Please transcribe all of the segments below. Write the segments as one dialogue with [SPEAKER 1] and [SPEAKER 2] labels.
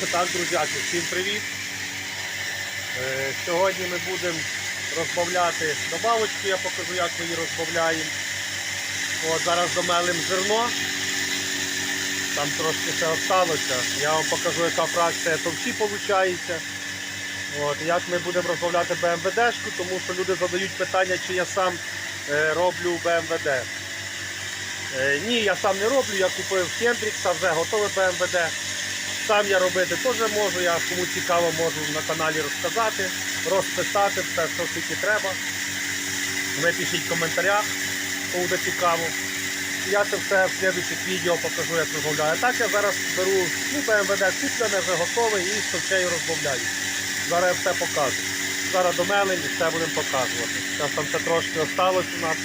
[SPEAKER 1] Так, друзяки, всім привіт. Е, Сьогодні ми будемо розбавляти добавочку, я покажу, як ми її розбавляємо. От, зараз домелим зерно. Там трошки ще осталося. Я вам покажу, яка фракція товчі виходить. От, як ми будемо розбавляти БМВДшку, тому що люди задають питання, чи я сам е, роблю БМВД. Е, ні, я сам не роблю, я купив Хендрікса, вже готове БМВД. Сам я робити теж можу, я кому цікаво можу на каналі розказати, розписати все, що тільки треба. Ви пишіть в коментарях, буде цікаво. Я це все в слідуючих відео покажу, як розмовляю. Так я зараз беру ну, БМВД куплене, вже готове і з розмовляю. Зараз я все покажу. Зараз домелим і все будемо показувати. Зараз там ще трошки осталось у нас.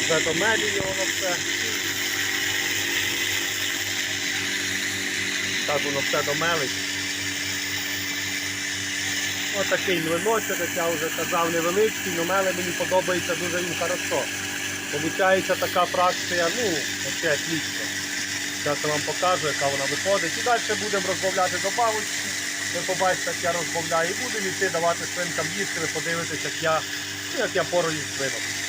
[SPEAKER 1] Вже домелює воно все. Так воно все домелить. Ось такий млиночок, як я вже казав, невеличкий, але меле мені подобається дуже їм хорошо. Получається така фракція, ну, взагалі отлично. Зараз я вам покажу, яка вона виходить. І далі будемо розбавляти добавочки. Ви побачите, як я розбавляю, і будемо йти давати свинкам їсти, ви подивитесь, як я, ну, як я порою свинок.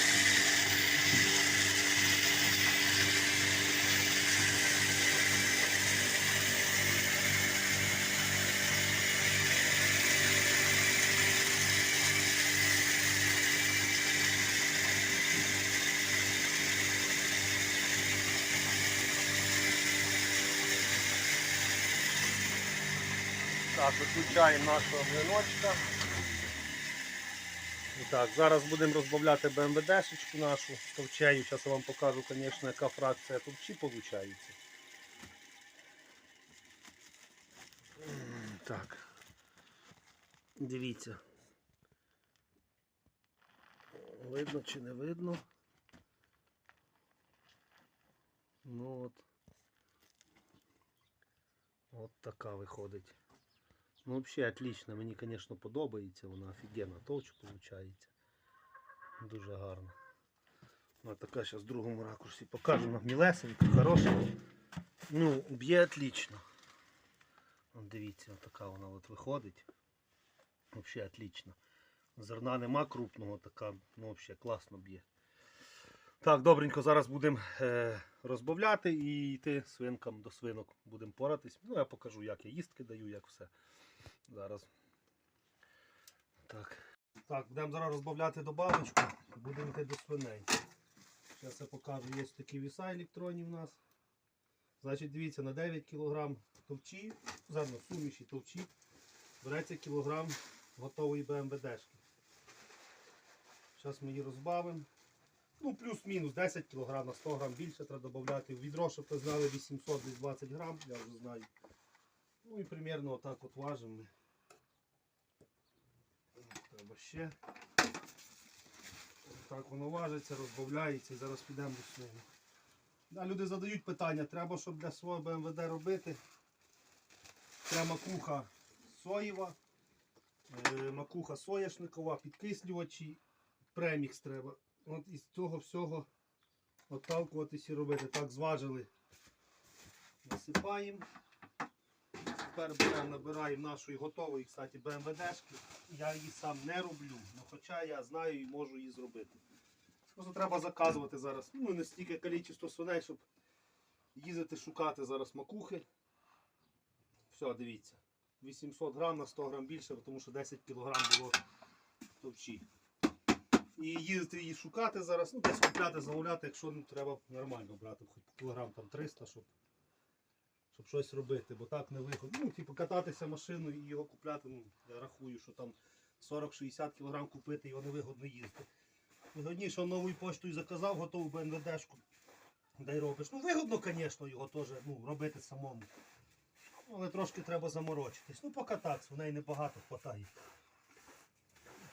[SPEAKER 1] Так, виключаємо нашого млиночка. Так, зараз будемо розбавляти БМВДшечку нашу товчею. Зараз я вам покажу, звісно, яка фракція товчі виходить. Так. Дивіться. Видно чи не видно? Ну от. От така виходить. Ну, взагалі отлично. Мені, звісно, подобається. Вона офігенна толч виходить. Дуже гарно. Ось така зараз в другому ракурсі покажу. Вона Мілесенька, хороша. Ну, б'є отлично. Дивіться, така вона от виходить. Взагалі отлично. Зерна нема крупного, така, ну взагалі класно б'є. Так, добренько, зараз будемо е, розбавляти і йти свинкам до свинок будемо поратись. Ну, я покажу, як я їстки даю, як все. Зараз. Так. Так, будемо зараз розбавляти добавочку, будемо йти до свиней. Зараз я покажу, є такі віса електронні в нас. Значить, дивіться, на 9 кг товчі, заодно суміші товчі, береться кілограм готової БМВДшки. Зараз ми її розбавимо. Ну, плюс-мінус 10 кг на 100 грам більше треба додати. Відро, щоб ви знали 820 грам, я вже знаю. Ну і примерно отак от важимо. Треба ще. Так воно важиться, розбавляється і зараз підемо до свого. Да, люди задають питання, треба, щоб для свого БМВД робити. Треба макуха соєва, макуха соняшникова, підкислювачі, премікс треба. От із цього всього отталкуватись і робити. Так зважили. Насипаємо. Тепер беремо, набираємо нашої готової, кстати, БМВДшки. Я її сам не роблю, але хоча я знаю і можу її зробити. Просто треба заказувати зараз. Ну, не стільки кількість свиней, щоб їздити шукати зараз макухи. Все, дивіться. 800 грам на 100 грам більше, тому що 10 кг було товчі. І їздити її шукати зараз, ну десь купляти, замовляти, якщо ну, треба нормально брати, хоч кілограм там 300, щоб, щоб щось робити, бо так не виходить. Ну, типу, кататися машиною і його купляти, ну, я рахую, що там 40-60 кг купити, його невигодно їздити. Вигодніше новою поштою заказав, готову БНВДшку. Дай робиш. Ну, вигодно, звісно, його теж ну, робити самому. Але трошки треба заморочитись. Ну, покататися, в неї небагато хватає.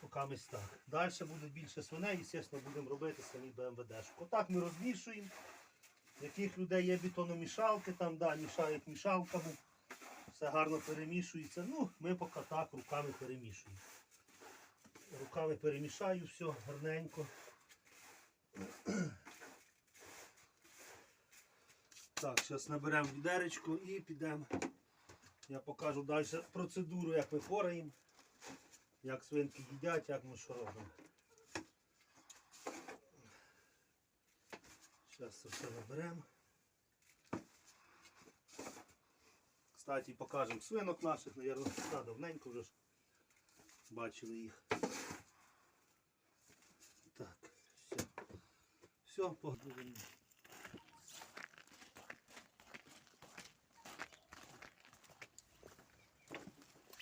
[SPEAKER 1] Поки так. Далі буде більше свиней, і, звісно, будемо робити самі БМВДшку. Отак ми розмішуємо. Яких людей є бетономішалки, там да, мішають мішалками. Все гарно перемішується. Ну, ми поки так руками перемішуємо. Руками перемішаю все гарненько. Так, зараз наберемо відеречко і підемо. Я покажу далі процедуру, як ми пораємо, як свинки їдять, як ми що робимо. Зараз це все наберемо. Кстати, покажемо свинок наших, наверное, та, давненько вже ж бачили їх. Так, все. Все, погрузимо.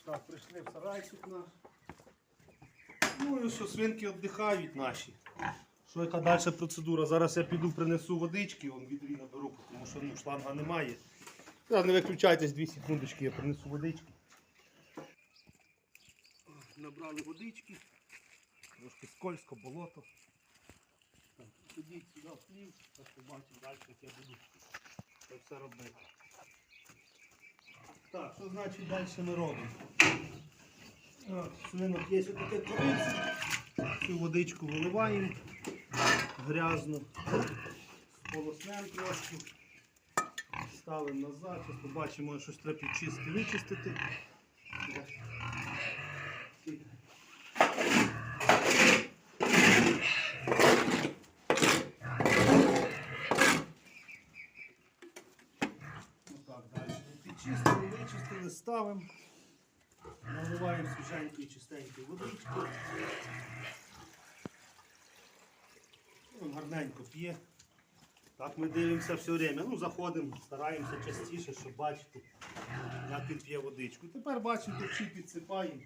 [SPEAKER 1] Так, прийшли в сарайчик наш. Ну і що, свинки віддихають наші. Що яка далі процедура? Зараз я піду принесу водички, вон відрі наберу, тому що ну, шланга немає. Зараз не виключайтесь 2 секундочки, я принесу водички. Набрали водички. Трошки скользко, болото. Так, Ходіть сюди в хлів, зараз побачимо далі, як я буду це все робити. Так, що значить далі ми робимо? Свинок є таке корице. Цю водичку виливаємо грязну. Сполоснемо трошки. Ставимо назад. Зараз побачимо, щось треба підчистити, вичистити. Підчистили, вичистили, ставимо. Наливаємо свіженької чистенької водички. Він п'є. Так ми дивимося все время. Ну, заходимо, стараємося частіше, щоб бачити, як він п'є водичку. Тепер бачимо, товчі підсипаємо.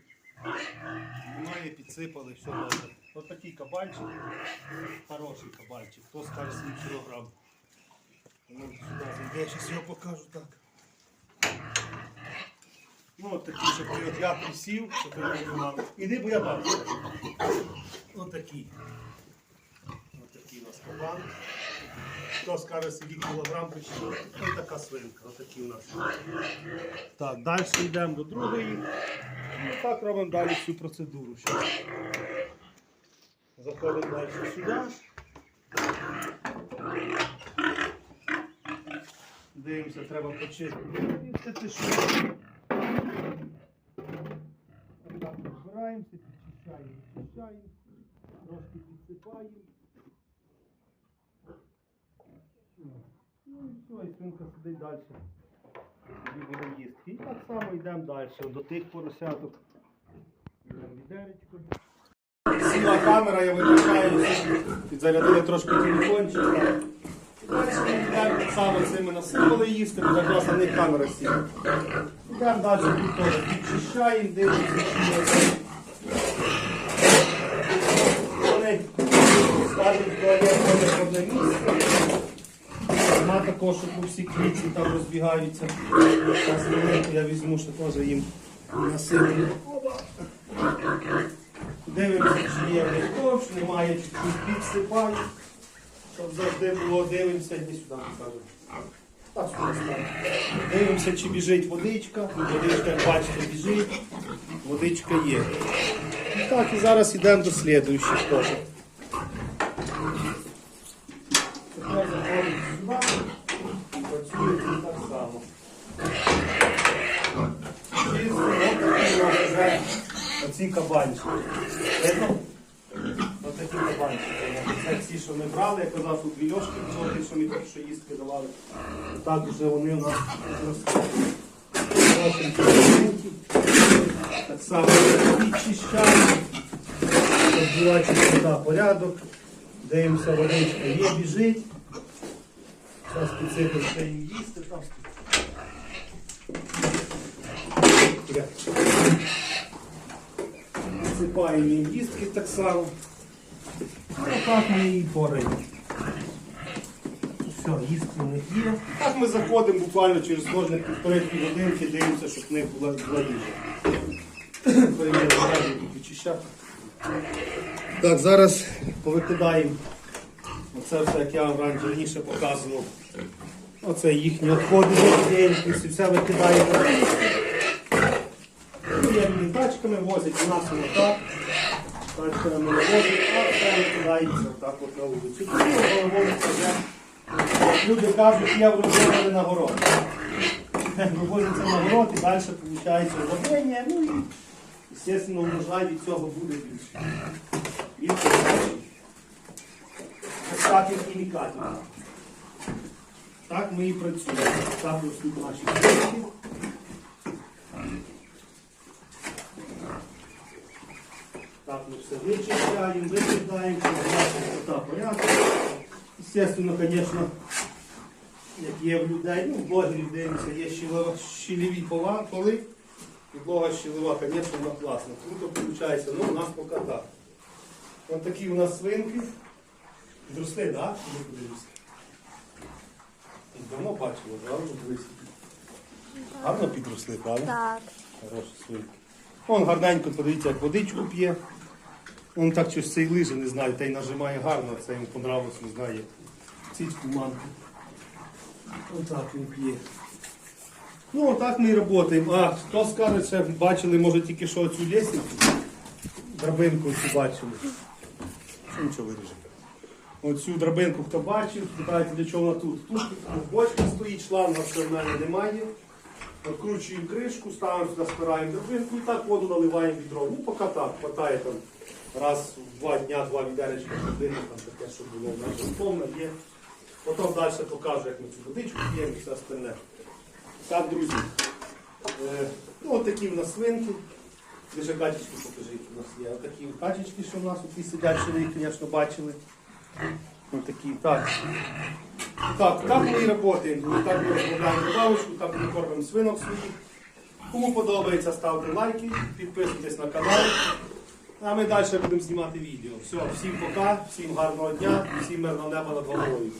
[SPEAKER 1] Немає, підсипали, все добре. Ось такий кабанчик. Хороший кабанчик. Хто скаже 7 кілограм. Ну, сюди зайде, зараз його покажу так. Ну, от такий, щоб ти я присів, щоб ти не знімав. Іди, бо я бачу. Ось такий. Ось такий у нас кабан. Хто скаже, скільки кілограм прийшло. Ось така свинка. Ось такі у нас. Так, далі йдемо до другої. І так робимо далі всю процедуру. Заходимо далі сюди. Дивимося, треба почистити. Що? Отак розбираємося, підчищаємо, підчищаємо, трошки підсипаємо. Ну і і свинка сидить далі. Собі буде їсти. І так само йдемо далі. До тих поросяток. Сіла камера, я виключаю, підзарядили трошки телефончик. йдемо так само цими насипали їсти, бо якраз на них камера сіла. Йдемо далі, тут теж підчищаємо, дивимося, є. Вони в туалет ходять в одне місце. Нема такого, щоб всі квітці там розбігаються. Зараз я візьму, що теж їм насиплю. Оба. Дивимося, чи є ковш, немає, чуть-чуть підсипаю. Щоб завжди було, дивимося, йди сюди покажу. Так. Дивимося, чи біжить водичка. Водичка, як бачите, біжить. Водичка є. Так, і зараз йдемо до слідуючих теж. Тепер заходимо сюди і працюємо так само. Чисто, от вже оці кабанчики. Видно? Ось такі кабанчики. Це ці, що ми брали, я казав, тут дві льошки було, ті, що ми тільки що їстки давали. Так вже вони у нас росли. Так само підчищаємо. Розбиваємо сюди порядок. Дивимося, водичка є, біжить. Зараз підсипемо ще їм їсти. Там. Підсипаємо їм їстки так само. Ну, так ми її пораємо. Все, їстки них є. Так ми заходимо буквально через кожних півтори-дві годинки, дивимося, щоб них була, їжа. Перевіряємо. Так, зараз повикидаємо. Оце все, як я вам раніше показував. Оце їхні відходи, і все викидаємо. Ну, тачками возять, у нас воно так. Тачками не возять, а все викидається так от на вулицю. Тому вивозиться вже люди кажуть, є врожали на город. Вивозиться на город і далі виходить владення, ну і, звісно, врожай від цього буде більше. Грошей. Без всяких хімікатів. Так ми і працюємо. Так ростуть наші квітки. Ми була чистота порядку. Естественно, звісно, як є в людей, ну, в блогерів дивимося, є щілева- щільові пола, поли. Підлога щілева, звісно, вона класна. Круто виходить, ну у нас поки так. Ось такі у нас свинки. Підросли, так? Да? Іди подивися. Давно бачили, гарно дивися. Гарно підросли, правда?
[SPEAKER 2] Так.
[SPEAKER 1] Хороші свинки. Вон гарненько, подивіться, як водичку п'є. Він так щось цей лиже, не знаю, та й нажимає гарно, це йому понравилось, не знаю. Цічку манку. Отак він п'є. Ну, отак ми і працюємо. А хто скаже, що бачили, може тільки що цю лісницю, драбинку цю бачили. Нічого виріжемо. Оцю драбинку хто бачив, питаєте, для чого вона тут. Тут бочка стоїть, шланга все в мене немає. Откручуємо кришку, ставимо сюди, спираємо драбинку і так воду наливаємо відро. Ну, поки так, хватає там раз в два дня, два відеречка години, там таке, щоб було в нас є. Потім далі покажу, як ми цю водичку п'ємо і все остальне. Так, друзі. Е, ну, от в нас свинки. Ви ще качечки покажи, в нас є. Отакі качечки, що в нас тут сидять, що ви їх, звісно, бачили. Ось такі, так. Так, так ми і працюємо. Так ми розробляємо добавочку, так ми кормимо свинок своїх. Кому подобається, ставте лайки, підписуйтесь на канал. А ми далі будемо знімати відео. Все, всім пока, всім гарного дня, всім мирного неба над головою.